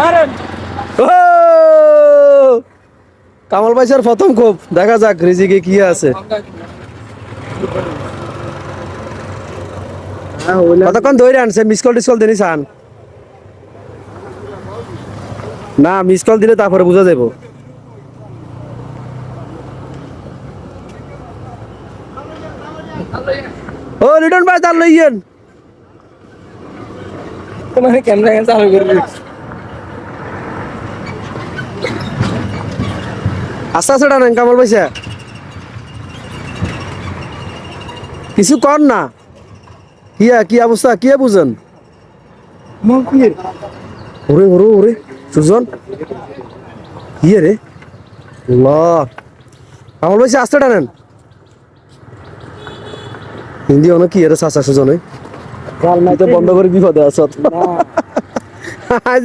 মারেন। কামাল ভাইসার প্রথম কোপ। দেখা যাক রিজিকে কি আছে। কতক্ষণ ধরে আনছে? মিস কল টিস কল দিনি চান না মিস কল দিলে তারপরে বুঝা যাব ও লিটন ভাই তার লইয়েন। তোমার ক্যামেরা চালু করে আস্তে আস্তে টানেন কামাল পয়সা কিছু কর না। কিয়া কি অবস্থা? কিয়া বুঝেন? ওরে ওরে ওরে সুজন। ইয়ে রে? ল কামাল পয়সা আস্তে টানেন হিন্দি অনেক কি এর চাচা সুজনে? বন্ধ করে বিপদে আছত